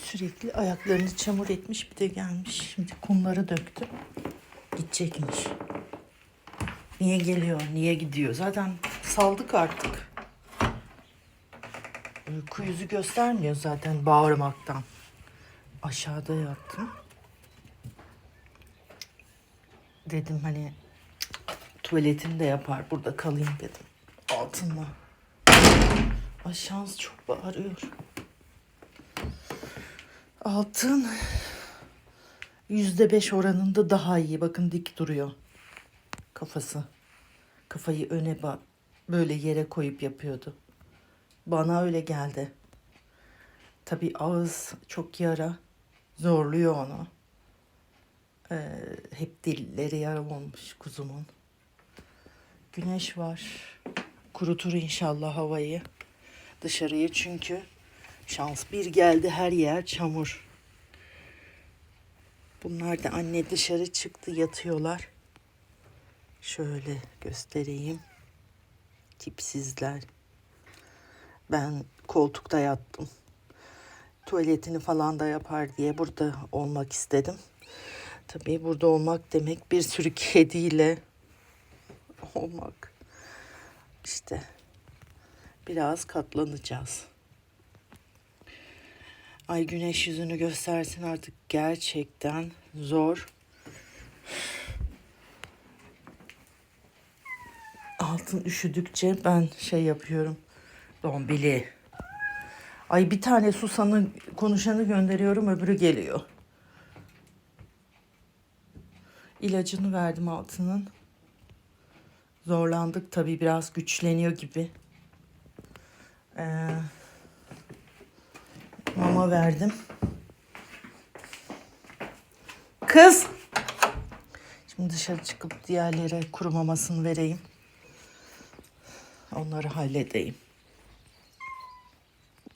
Sürekli ayaklarını çamur etmiş bir de gelmiş. Şimdi kumları döktü. Gidecekmiş. Niye geliyor, niye gidiyor? Zaten saldık artık. Uyku yüzü göstermiyor zaten bağırmaktan. Aşağıda yattım. Dedim hani tuvaletini de yapar burada kalayım dedim. Altınla. Ay şans çok bağırıyor. Altın yüzde beş oranında daha iyi. Bakın dik duruyor kafası. Kafayı öne bak böyle yere koyup yapıyordu. Bana öyle geldi. Tabii ağız çok yara. Zorluyor onu. Ee, hep dilleri yara olmuş kuzumun. Güneş var. Kurutur inşallah havayı. Dışarıyı çünkü şans bir geldi her yer çamur. Bunlar da anne dışarı çıktı yatıyorlar. Şöyle göstereyim. Tipsizler. Ben koltukta yattım. Tuvaletini falan da yapar diye burada olmak istedim. Tabii burada olmak demek bir sürü kediyle olmak. İşte biraz katlanacağız. Ay güneş yüzünü göstersin artık gerçekten zor. Altın üşüdükçe ben şey yapıyorum. Dombili. Ay bir tane susanı konuşanı gönderiyorum öbürü geliyor. İlacını verdim altının. Zorlandık tabii biraz güçleniyor gibi. Ee, mama verdim. Kız. Şimdi dışarı çıkıp diğerlere kuru mamasını vereyim. Onları halledeyim.